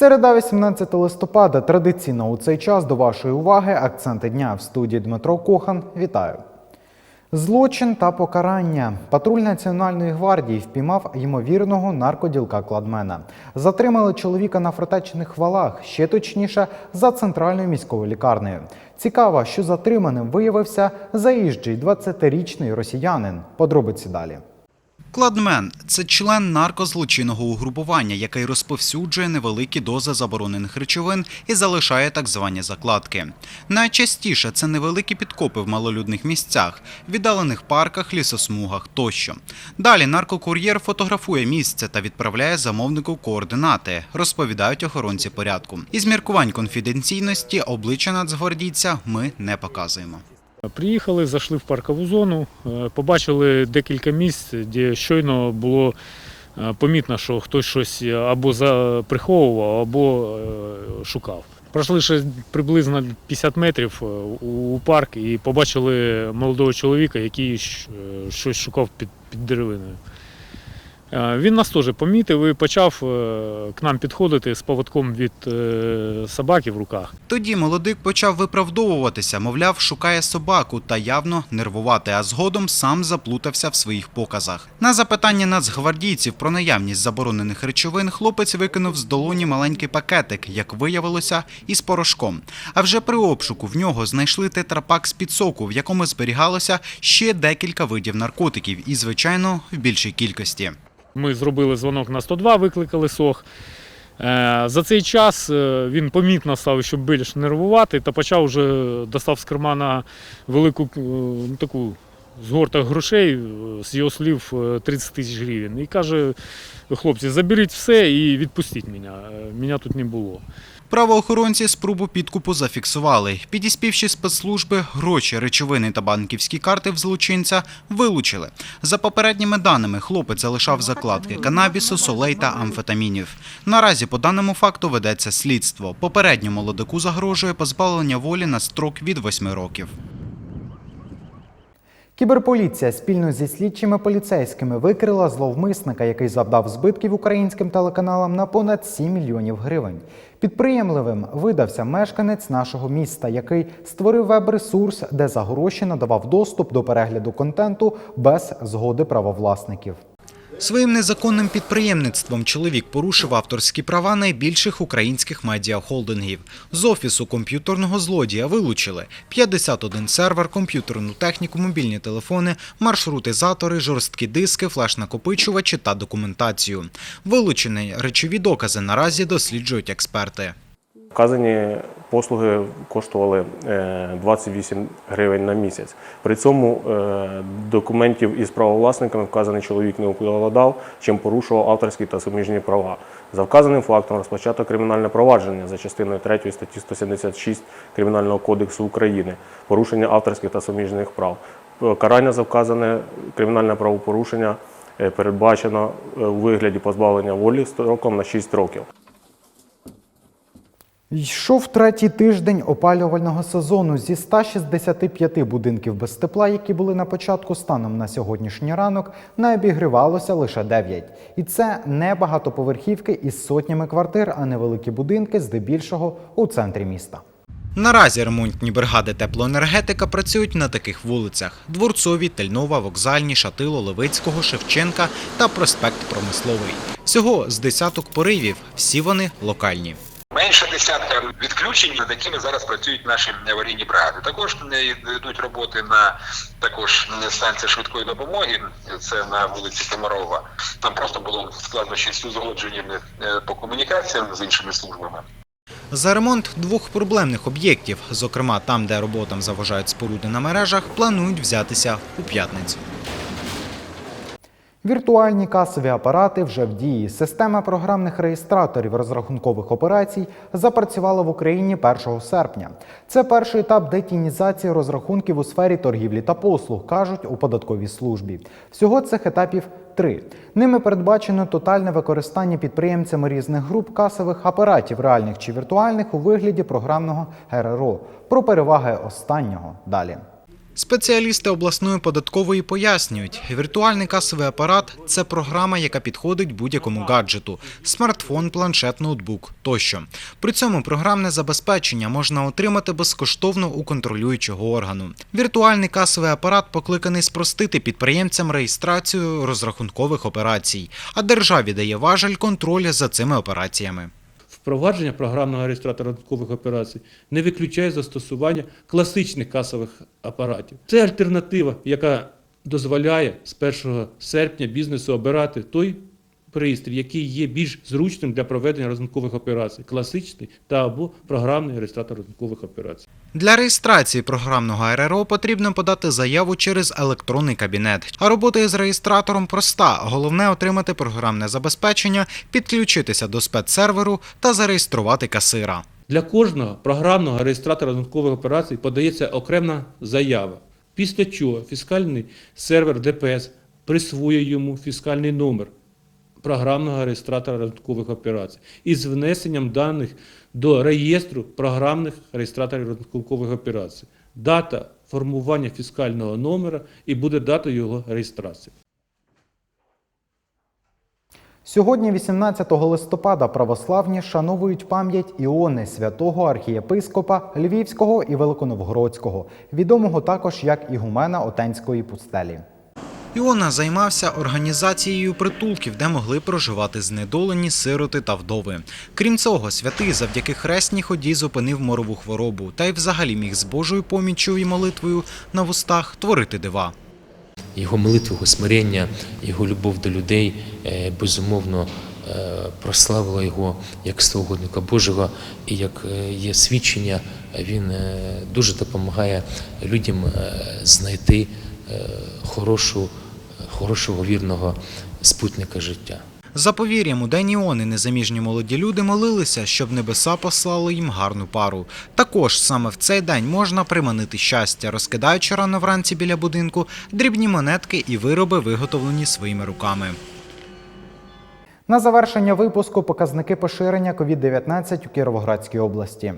Середа 18 листопада. Традиційно у цей час до вашої уваги акценти дня в студії Дмитро Кохан. Вітаю. Злочин та покарання. Патруль Національної гвардії впіймав ймовірного наркоділка кладмена. Затримали чоловіка на фортечних валах, ще точніше, за центральною міською лікарнею. Цікаво, що затриманим виявився заїжджий 20-річний росіянин. Подробиці далі. Кладмен це член наркозлочинного угрупування, який розповсюджує невеликі дози заборонених речовин і залишає так звані закладки. Найчастіше це невеликі підкопи в малолюдних місцях, віддалених парках, лісосмугах тощо. Далі наркокур'єр фотографує місце та відправляє замовнику координати, розповідають охоронці порядку. Із міркувань конфіденційності обличчя нацгвардійця ми не показуємо. Приїхали, зайшли в паркову зону, е, побачили декілька місць, де щойно було е, помітно, що хтось щось або приховував, або е, шукав. Пройшли ще приблизно 50 метрів у парк і побачили молодого чоловіка, який щось шукав під, під деревиною. Е, Він нас теж помітив і почав е, к нам підходити з поводком від е, собаки в руках. Тоді молодик почав виправдовуватися, мовляв, шукає собаку та явно нервувати, а згодом сам заплутався в своїх показах. На запитання нацгвардійців про наявність заборонених речовин хлопець викинув з долоні маленький пакетик, як виявилося, із порошком. А вже при обшуку в нього знайшли тетрапак з під соку, в якому зберігалося ще декілька видів наркотиків, і, звичайно, в більшій кількості. Ми зробили дзвонок на 102, викликали СОХ. Е, За цей час е, він помітно став, щоб більш нервувати, та почав вже достав з кармана велику е, ну, таку згорток грошей, е, з його слів е, 30 тисяч гривень. І каже: хлопці, заберіть все і відпустіть мене. Е, Мене тут не було. Правоохоронці спробу підкупу зафіксували. Підіспівші спецслужби, гроші, речовини та банківські карти в злочинця вилучили. За попередніми даними, хлопець залишав закладки канабісу, солей та амфетамінів. Наразі по даному факту ведеться слідство. Попередньо молодику загрожує позбавлення волі на строк від 8 років. Кіберполіція спільно зі слідчими поліцейськими викрила зловмисника, який завдав збитків українським телеканалам на понад 7 мільйонів гривень. Підприємливим видався мешканець нашого міста, який створив веб-ресурс, де за гроші надавав доступ до перегляду контенту без згоди правовласників. Своїм незаконним підприємництвом чоловік порушив авторські права найбільших українських медіахолдингів. З офісу комп'ютерного злодія вилучили 51 сервер, комп'ютерну техніку, мобільні телефони, маршрутизатори, жорсткі диски, флеш-накопичувачі та документацію. Вилучені речові докази наразі досліджують експерти. Вказані послуги коштували е, 28 гривень на місяць. При цьому е, документів із правовласниками вказаний чоловік не укладав, чим порушував авторські та суміжні права. За вказаним фактом розпочато кримінальне провадження за частиною 3 статті 176 Кримінального кодексу України порушення авторських та суміжних прав. Е, Карання за вказане кримінальне правопорушення е, передбачено е, у вигляді позбавлення волі строком на 6 років. Йшов третій тиждень опалювального сезону зі 165 будинків без тепла, які були на початку станом на сьогоднішній ранок, не обігрівалося лише 9. І це не багатоповерхівки із сотнями квартир, а невеликі будинки, здебільшого у центрі міста. Наразі ремонтні бригади теплоенергетика працюють на таких вулицях: Дворцові, Тельнова, Вокзальні, Шатило, Левицького, Шевченка та проспект Промисловий. Всього з десяток поривів, всі вони локальні. Менше десятка відключень, над якими зараз працюють наші аварійні бригади. Також йдуть роботи на також станції швидкої допомоги. Це на вулиці Комарова. Там просто було складнощі з узгодженням е, по комунікаціям з іншими службами. За ремонт двох проблемних об'єктів, зокрема там, де роботам заважають споруди на мережах, планують взятися у п'ятницю. Віртуальні касові апарати вже в дії. Система програмних реєстраторів розрахункових операцій запрацювала в Україні 1 серпня. Це перший етап детінізації розрахунків у сфері торгівлі та послуг, кажуть у податковій службі. Всього цих етапів три. Ними передбачено тотальне використання підприємцями різних груп касових апаратів, реальних чи віртуальних, у вигляді програмного РРО. Про переваги останнього далі. Спеціалісти обласної податкової пояснюють, віртуальний касовий апарат це програма, яка підходить будь-якому гаджету – смартфон, планшет, ноутбук тощо. При цьому програмне забезпечення можна отримати безкоштовно у контролюючого органу. Віртуальний касовий апарат покликаний спростити підприємцям реєстрацію розрахункових операцій, а державі дає важель контроль за цими операціями. Впровадження програмного реєстратора додаткових операцій не виключає застосування класичних касових апаратів. Це альтернатива, яка дозволяє з 1 серпня бізнесу обирати той пристрій, який є більш зручним для проведення розрахункових операцій, класичний та або програмний реєстратор розрахункових операцій. Для реєстрації програмного РРО потрібно подати заяву через електронний кабінет. А робота із реєстратором проста. Головне отримати програмне забезпечення, підключитися до спецсерверу та зареєструвати касира. Для кожного програмного реєстратора розрахункових операцій подається окрема заява, після чого фіскальний сервер ДПС присвоює йому фіскальний номер програмного реєстратора розрахункових операцій із внесенням даних до реєстру програмних реєстраторів розрахункових операцій. Дата формування фіскального номера і буде дата його реєстрації. Сьогодні, 18 листопада, православні шановують пам'ять Іони святого архієпископа Львівського і Великоновгородського, відомого також як Ігумена Отенської пустелі. Іона займався організацією притулків, де могли проживати знедолені сироти та вдови. Крім цього, святий завдяки хресній ході зупинив морову хворобу та й взагалі міг з Божою поміччю і молитвою на вустах творити дива. Його молитви, його смирення, його любов до людей е, безумовно е, прославила його як свогодника Божого, і як е, є свідчення, він дуже допомагає людям знайти хорошу, хорошого вірного спутника життя. За повір'ям, у день Іони незаміжні молоді люди молилися, щоб небеса послали їм гарну пару. Також саме в цей день можна приманити щастя, розкидаючи рано вранці біля будинку дрібні монетки і вироби, виготовлені своїми руками. На завершення випуску показники поширення COVID-19 у Кіровоградській області.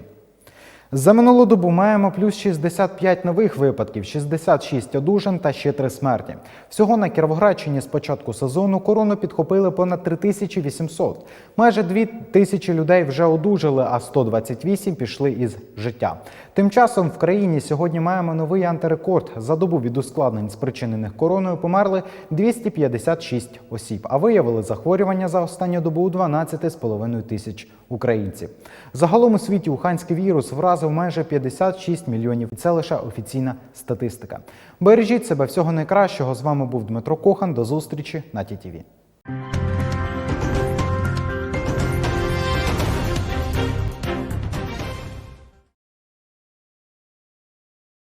За минулу добу маємо плюс 65 нових випадків, 66 одужань та ще 3 смерті. Всього на Кіровоградщині з початку сезону корону підхопили понад 3800. Майже 2 тисячі людей вже одужали, а 128 пішли із життя. Тим часом в країні сьогодні маємо новий антирекорд. За добу від ускладнень, спричинених короною, померли 256 осіб, а виявили захворювання за останню добу у 12,5 тисяч українців. Загалом у світі уханський вірус вразив майже 56 мільйонів. Це лише офіційна статистика. Бережіть себе всього найкращого. З вами був Дмитро Кохан. До зустрічі на ТІТІВІ.